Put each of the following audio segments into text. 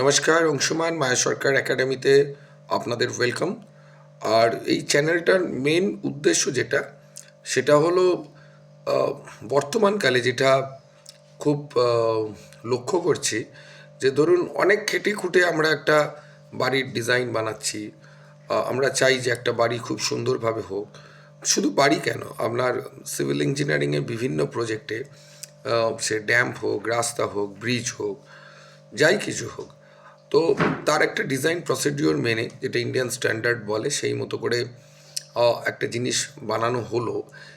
নমস্কার অংশমান মায়া সরকার একাডেমিতে আপনাদের ওয়েলকাম। আর এই চ্যানেলটার মেন উদ্দেশ্য যেটা, সেটা হলো বর্তমানকালে যেটা খুব লক্ষ্য করছি যে ধরুন অনেক খেটে খুঁটে আমরা একটা বাড়ির ডিজাইন বানাচ্ছি আমরা চাই যে একটা বাড়ি খুব সুন্দরভাবে হোক। শুধু বাড়ি কেন? আপনার সিভিল ইঞ্জিনিয়ারিংয়ের বিভিন্ন প্রজেক্টে সে ড্যাম্প হোক, রাস্তা হোক, ব্রিজ হোক, যাই কিছু হোক তো তার একটা ডিজাইন প্রসিডিওর মেনে, যেটা ইন্ডিয়ান স্ট্যান্ডার্ড বলে, সেই মতো করে একটা জিনিস বানানো হলো।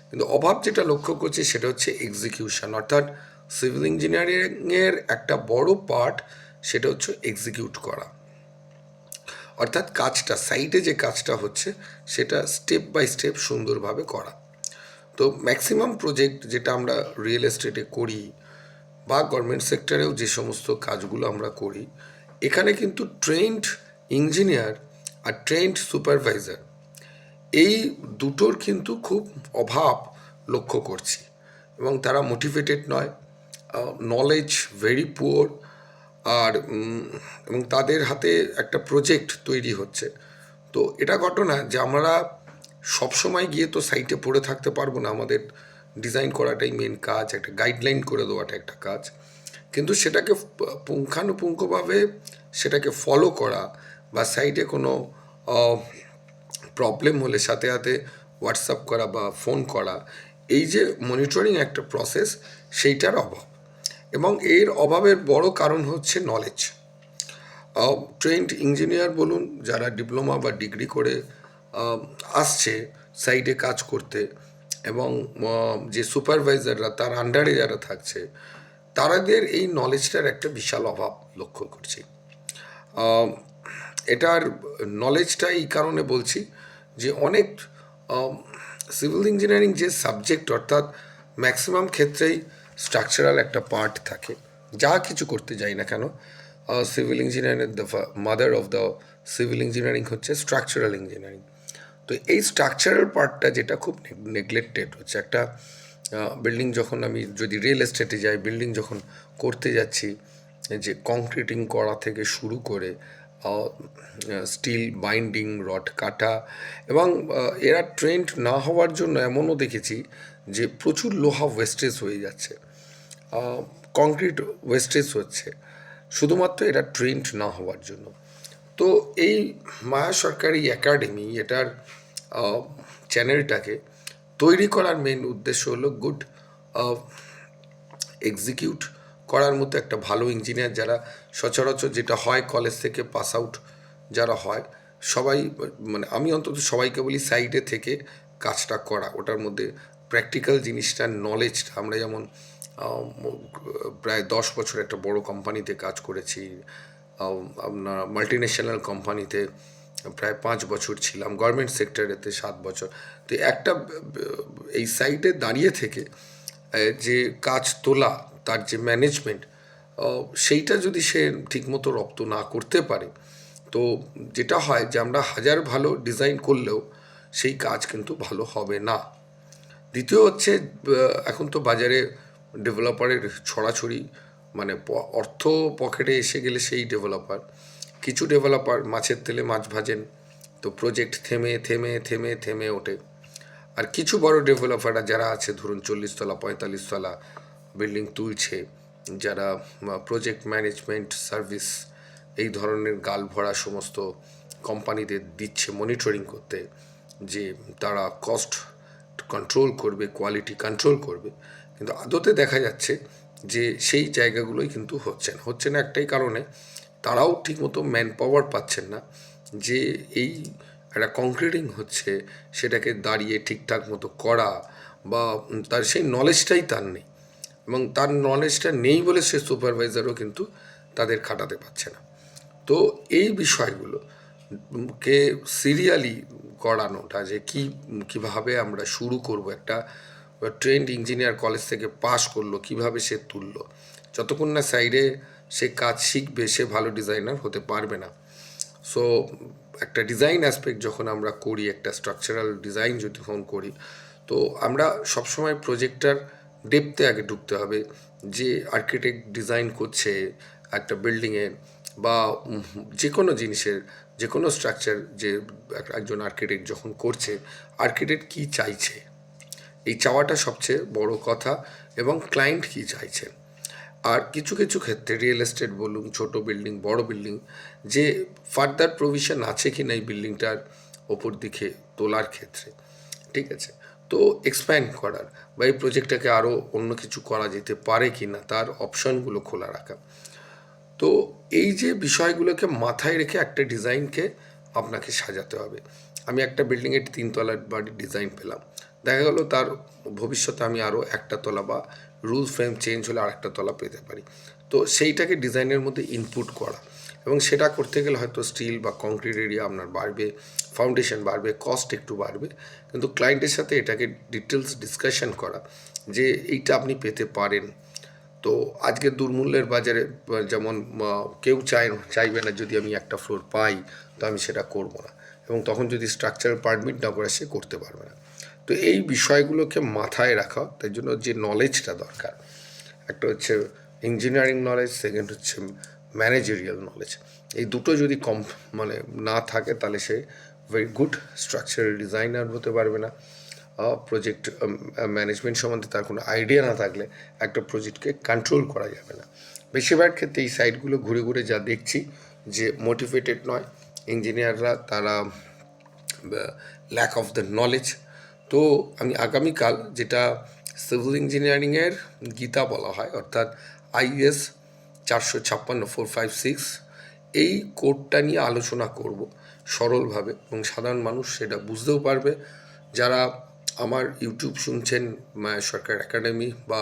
কিন্তু অভাব যেটা লক্ষ্য করছি, সেটা হচ্ছে এক্সিকিউশন অর্থাৎ সিভিল ইঞ্জিনিয়ারিংয়ের একটা বড় পার্ট সেটা হচ্ছে এক্সিকিউট করা। অর্থাৎ কাজটা সাইডে যে কাজটা হচ্ছে, সেটা স্টেপ বাই স্টেপ সুন্দরভাবে করা। তো ম্যাক্সিমাম প্রজেক্ট যেটা আমরা রিয়েল এস্টেটে করি, বা গভর্নমেন্ট সেক্টরেও যে সমস্ত কাজগুলো আমরা করি এখানে কিন্তু ট্রেন্ড ইঞ্জিনিয়ার আর ট্রেন্ড সুপারভাইজার এই দুটোর কিন্তু খুব অভাব লক্ষ্য করছি। এবং তারা মোটিভেটেড নয় নলেজ ভেরি পুয়ার আর এবং তাদের হাতে একটা প্রজেক্ট তৈরি হচ্ছে। তো এটা ঘটনা যে আমরা সবসময় গিয়ে তো সাইটে পড়ে থাকতে পারব না, আমাদের ডিজাইন করাটাই মেন কাজ, একটা গাইডলাইন করে দেওয়াটা একটা কাজ। কিন্তু সেটাকে পুঙ্খানুপুঙ্খভাবে সেটাকে ফলো করা বা সাইটে কোনো প্রবলেম হলে সাথে সাথে হোয়াটসঅ্যাপ করা বা ফোন করা, এই যে মনিটরিং একটা প্রসেস সেইটার অভাব। এবং এর অভাবের বড় কারণ হচ্ছে নলেজ ট্রেন্ড ইঞ্জিনিয়ার বলুন, যারা ডিপ্লোমা বা ডিগ্রি করে আসছে সাইডে কাজ করতে এবং যে সুপারভাইজাররা তার আন্ডারে যারা থাকছে তারাদের এই নলেজটার একটা বিশাল অভাব লক্ষ্য করছি। এটার নলেজটা এই কারণে বলছি যে অনেক সিভিল ইঞ্জিনিয়ারিং যে সাবজেক্ট অর্থাৎ ম্যাক্সিমাম ক্ষেত্রেই স্ট্রাকচারাল একটা পার্ট থাকে। যা কিছু করতে যাই না কেন civil engineering the mother of the civil engineering হচ্ছে স্ট্রাকচারাল ইঞ্জিনিয়ারিং তো এই স্ট্রাকচারাল পার্টটা যেটা খুব নেগলেক্টেড হচ্ছে। একটা বিল্ডিং যখন আমি যদি রিয়েল এস্টেটে যাই বিল্ডিং যখন করতে যাচ্ছি যে কংক্রিটিং করা থেকে শুরু করে স্টিল বাইন্ডিং রড কাটা এবং এরা ট্রেন্ড না হওয়ার জন্য এমনও দেখেছি যে প্রচুর লোহা ওয়েস্টেজ হয়ে যাচ্ছে। কংক্রিট ওয়েস্টেজ হচ্ছে। শুধুমাত্র এটা ট্রেন্ড না হওয়ার জন্য। তো এই মায়া সরকারি একাডেমি এটার চ্যানেলটাকে তৈরি করার মেন উদ্দেশ্য হলো গুড এক্সিকিউট করার মতো একটা ভালো ইঞ্জিনিয়ার যারা সচরাচর যেটা হয় কলেজ থেকে পাস আউট যারা হয়, সবাই মানে আমি অন্তত সবাইকে বলি সাইডে থেকে কাজটা করা। ওটার মধ্যে প্র্যাকটিক্যাল জিনিসটার নলেজটা আমরা যেমন প্রায় দশ বছর একটা বড় কোম্পানিতে কাজ করেছি আপনার মাল্টি ন্যাশনাল কোম্পানিতে প্রায় পাঁচ বছর ছিলাম গভর্নমেন্ট সেক্টরেতে সাত বছর। তো একটা, এই সাইডে দাঁড়িয়ে থেকে যে কাজ তোলা, তার যে ম্যানেজমেন্ট সেইটা যদি সে ঠিকমতো রপ্ত না করতে পারে, তো যেটা হয় যে আমরা হাজার ভালো ডিজাইন করলেও সেই কাজ কিন্তু ভালো হবে না। দ্বিতীয় হচ্ছে এখন তো বাজারে ডেভেলপারের ছড়াছড়ি মানে অর্থ পকেটে এসে গেলে সেই ডেভেলপার কিছু ডেভেলপার মাছের তেলে মাছ ভাজেন। তো প্রজেক্ট থেমে থেমে থেমে থেমে ওঠে। আর কিছু বড় ডেভেলপাররা যারা আছে, ধরুন চল্লিশ তলা, পঁয়তাল্লিশ তলা বিল্ডিং তুলছে, যারা প্রজেক্ট ম্যানেজমেন্ট সার্ভিস এই ধরনের গাল ভরা সমস্ত কোম্পানিদের দিচ্ছে মনিটরিং করতে, যে তারা কস্ট কন্ট্রোল করবে কোয়ালিটি কন্ট্রোল করবে। কিন্তু আদতে দেখা যাচ্ছে যে সেই জায়গাগুলোই কিন্তু হচ্ছে না। হচ্ছে না একটাই কারণে তারাও ঠিকমতো ম্যান পাওয়ার পাচ্ছেন না। যে এই একটা কংক্রিটিং হচ্ছে, সেটাকে দাঁড়িয়ে ঠিকঠাক মতো করা বা তার সেই নলেজটাই তার নেই এবং তার নলেজটা নেই বলে সে সুপারভাইজারও কিন্তু তাদের খাটাতে পারছে না। তো এই বিষয়গুলো কে সিরিয়ালি করানোটা যে কি, কীভাবে আমরা শুরু করব, একটা ট্রেন্ড ইঞ্জিনিয়ার কলেজ থেকে পাশ করল, কীভাবে সে তুললো, যতক্ষণ না সাইডে সে কাজ শিখবে, সে ভালো ডিজাইনার হতে পারবে না। সো একটা ডিজাইন অ্যাসপেক্ট যখন আমরা করি, একটা স্ট্রাকচারাল ডিজাইন যখন করি, তো আমরা সবসময় প্রজেক্টটার ডেপতে আগে ঢুকতে হবে। যে আর্কিটেক্ট ডিজাইন করছে একটা বিল্ডিংয়ে বা যে কোনো জিনিসের যে কোনো স্ট্রাকচার যে একজন আর্কিটেক্ট যখন করছে আর্কিটেক্ট কী চাইছে? এই চাওয়াটা সবচেয়ে বড় কথা এবং ক্লায়েন্ট কী চাইছে? আর কিছু কিছু ক্ষেত্রে রিয়েল এস্টেট বলুন, ছোট বিল্ডিং বড় বিল্ডিং যে ফার্দার প্রভিশন আছে কি না এই বিল্ডিংটার ওপর দিকে তোলার ক্ষেত্রে, ঠিক আছে? তো এক্সপ্যান্ড করার বা এই প্রজেক্টটাকে আরও অন্য কিছু করা যেতে পারে কি না তার অপশনগুলো খোলা রাখা। তো এই যে বিষয়গুলোকে মাথায় রেখে একটা ডিজাইনকে আপনাকে সাজাতে হবে। আমি একটা বিল্ডিংয়ের তিনতলার বাড়ির ডিজাইন পেলাম। দেখা গেলো তার ভবিষ্যতে আমি আরও একটা তলা বা রুল ফ্রেম চেঞ্জ হলে আর একটা তলা পেতে পারি। তো সেইটাকে ডিজাইনের মধ্যে ইনপুট করা এবং সেটা করতে গেলে হয়তো স্টিল বা কংক্রিট এরিয়া আপনার বাড়বে ফাউন্ডেশন বাড়বে কস্ট একটু বাড়বে। কিন্তু ক্লায়েন্টের সাথে এটাকে ডিটেলস ডিসকাশন করা যে এইটা আপনি পেতে পারেন। তো আজকে দুর্মূল্যের বাজারে যেমন কেউ চায়, চাইবে না যদি আমি একটা ফ্লোর পাই, তো আমি সেটা করব না। এবং তখন যদি স্ট্রাকচারাল পারমিট না করে, সে করতে পারবে না। তো এই বিষয়গুলোকে মাথায় রাখা, তাই জন্য যে নলেজটা দরকার। একটা হচ্ছে ইঞ্জিনিয়ারিং নলেজ সেকেন্ড হচ্ছে ম্যানেজেরিয়াল নলেজ এই দুটো যদি কম মানে না থাকে, তাহলে সে ভেরি গুড স্ট্রাকচারাল ডিজাইনার হতে পারবে না। প্রজেক্ট ম্যানেজমেন্ট সম্বন্ধে তার কোনো আইডিয়া না থাকলে একটা প্রজেক্টকে কন্ট্রোল করা যাবে না। বেশিরভাগ ক্ষেত্রে এই সাইটগুলো ঘুরে ঘুরে যা দেখছি যে মোটিভেটেড নয়। ইঞ্জিনিয়াররা তারা ল্যাক অফ দ্য নলেজ তো আমি আগামীকাল যেটা সিভিল ইঞ্জিনিয়ারিংয়ের গীতা বলা হয়, অর্থাৎ আইএস চারশো ছাপ্পান্ন, ফোর ফাইভ, সিক্স, এই কোডটা নিয়ে আলোচনা করব সরলভাবে এবং সাধারণ মানুষ সেটা বুঝতেও পারবে। যারা আমার ইউটিউব শুনছেন, মায়া সরকার একাডেমি বা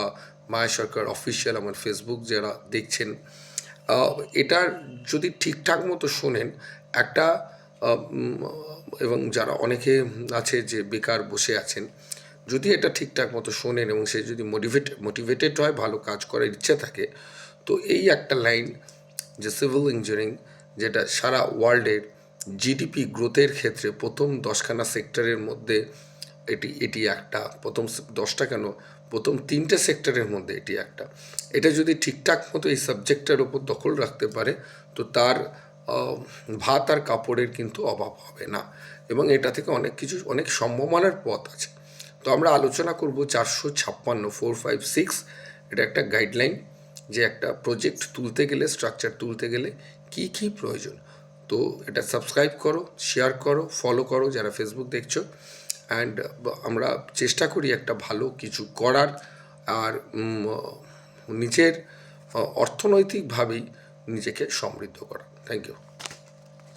মায়া সরকার অফিসিয়াল আমার ফেসবুক যারা দেখছেন এটার যদি ঠিকঠাক মতো শোনেন, একটা এবং যারা অনেকে আছে যে বেকার বসে আছেন, যদি এটা ঠিকঠাক মতো শোনেন এবং সে যদি মোটিভেট মোটিভেটেড হয়, ভালো কাজ করার ইচ্ছে থাকে, তো এই একটা লাইন যে সিভিল ইঞ্জিনিয়ারিং যেটা সারা ওয়ার্ল্ডের জিডিপি গ্রোথের ক্ষেত্রে প্রথম দশখানা সেক্টরের মধ্যে এটি এটি একটা, প্রথম দশটা কেন? প্রথম তিনটে সেক্টরের মধ্যে এটি একটা। এটা যদি ঠিকঠাক মতো এই সাবজেক্টের ওপর দখল রাখতে পারে, তো তার ভাত আর কাপড়ের কিন্তু অভাব হবে না। এবং এটা থেকে অনেক কিছু, অনেক সম্ভাবনার পথ আছে। তো আমরা আলোচনা করব চারশো ছাপ্পান্ন, ফোর, ফাইভ, সিক্স। এটা একটা গাইডলাইন যে একটা প্রজেক্ট তুলতে গেলে, স্ট্রাকচার তুলতে গেলে কি কি প্রয়োজন। তো এটা সাবস্ক্রাইব করো, শেয়ার করো, ফলো করো যারা ফেসবুক দেখছ। অ্যান্ড আমরা চেষ্টা করি একটা ভালো কিছু করার। আর নিজের অর্থনৈতিকভাবেই নিজেকে সমৃদ্ধ করা Thank you.